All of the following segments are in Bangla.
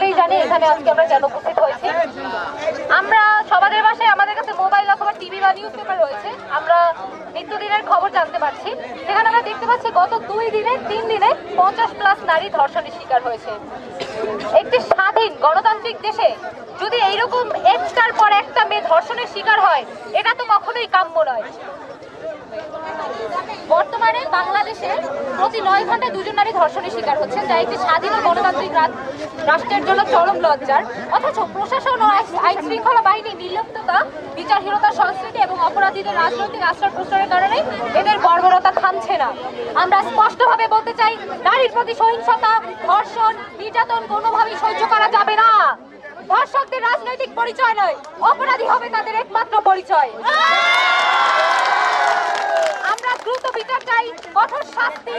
সকলেই জানি এখানে আজকে আমরা যেন উপস্থিত হয়েছি। আমরা সবাদের বাসায়, আমাদের কাছে মোবাইল অথবা টিভি বা নিউজ পেপার রয়েছে। আমরা নিত্যদিনের খবর জানতে পারছি। সেখানে আমরা দেখতে পাচ্ছি গত দুই দিনে, তিন দিনে পঞ্চাশ প্লাস নারী ধর্ষণের শিকার হয়েছে। একটি স্বাধীন গণতান্ত্রিক দেশে যদি এইরকম একটার পর একটা মেয়ে ধর্ষণের শিকার হয়, এটা তো কখনোই কাম্য নয়। বর্তমানে বাংলাদেশে প্রতি নয় ঘন্টায় দুজন নারী ধর্ষণের শিকার হচ্ছেন, যা একটি স্বাধীন ও গণতান্ত্রিক রাষ্ট্রের জন্য চরম লজ্জার। অথচ প্রশাসন ও আইন শৃঙ্খলা বাহিনী নির্লিপ্ততা বিচারহীনতার সংস্কৃতি এবং অপরাধীদের রাজনৈতিক আশ্রয় প্রশ্রয়ের কারণে এদের বর্বরতা থামছে না। আমরা স্পষ্টভাবে বলতে চাই, নারীর প্রতি সহিংসতা, ধর্ষণ, নির্যাতন কোনোভাবেই সহ্য করা যাবে না। ধর্ষকদের রাজনৈতিক পরিচয় নয়, অপরাধী হবে তাদের একমাত্র পরিচয়। দ্রুত বিচার চাই, কঠোর শাস্তি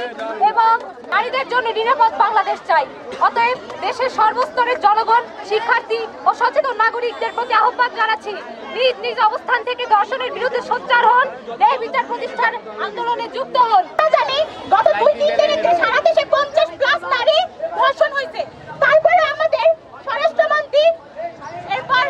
এবং নারীদের জন্য নিরাপদ বাংলাদেশ চাই। অতএব দেশের সর্বস্তরের জনগণ, শিক্ষার্থী ও সচেতন নাগরিকদের প্রতি আহ্বান জানাচ্ছি, নিজ নিজ অবস্থান থেকে দর্শনের বিরুদ্ধে সোচ্চার হন, ন্যায় বিচার প্রতিষ্ঠান আন্দোলনে যুক্ত হন। জানি গত দুই তিন দিনে সারা দেশে পঞ্চাশ প্লাস নারী ধর্ষণ হয়েছে, তারপরে আমাদের স্বরাষ্ট্রমন্ত্রী এরপর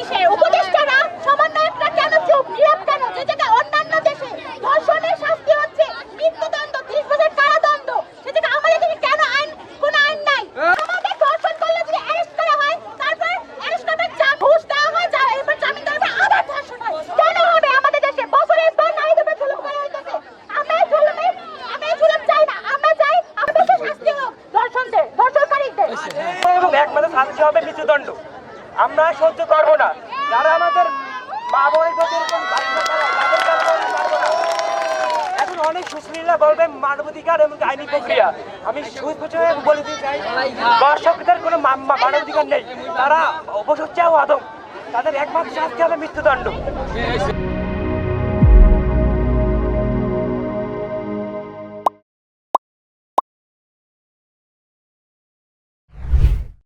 ইসে উপদেষ্টারা সমন্বয়করা কেন চুপ নীরব কেন যে জায়গায় অন্যান্য দেশে ধর্ষণের শাস্তি হচ্ছে মৃত্যুদণ্ড ত্রিশ বছর কারাদণ্ড সে জায়গায় আমাদের দেশে কেন আইন কোন আইন নাই আমাদের ধর্ষণ করলে যদি অ্যারেস্ট করা হয় তারপর অ্যারেস্ট করার চা ঘুষ দেওয়া হয় যা এরপর জামিন দেওয়ার পর আবার ধর্ষণ হয় কেন হবে আমাদের দেশে বছরের পর নারীদের উপর জুলুম করা হইতেছে আমরা এই জুলুমে আমরা এই জুলুম চাই না আমরা চাই আমাদের দেশে শাস্তি হোক ধর্ষণদের ধর্ষণকারীদের এবং একমাত্র শাস্তি হবে মৃত্যুদণ্ড আমরা সহ্য করব না। যারা আমাদের মা বোনের। এখন অনেক সুশীলা বলবে মানবাধিকার এবং আইনি প্রক্রিয়া। আমি বলে দিতে চাই কোনো মানবাধিকার নেই। তারা অবসর চাও আদম। তাদের একমাত্র শাস্তি হবে মৃত্যুদণ্ড।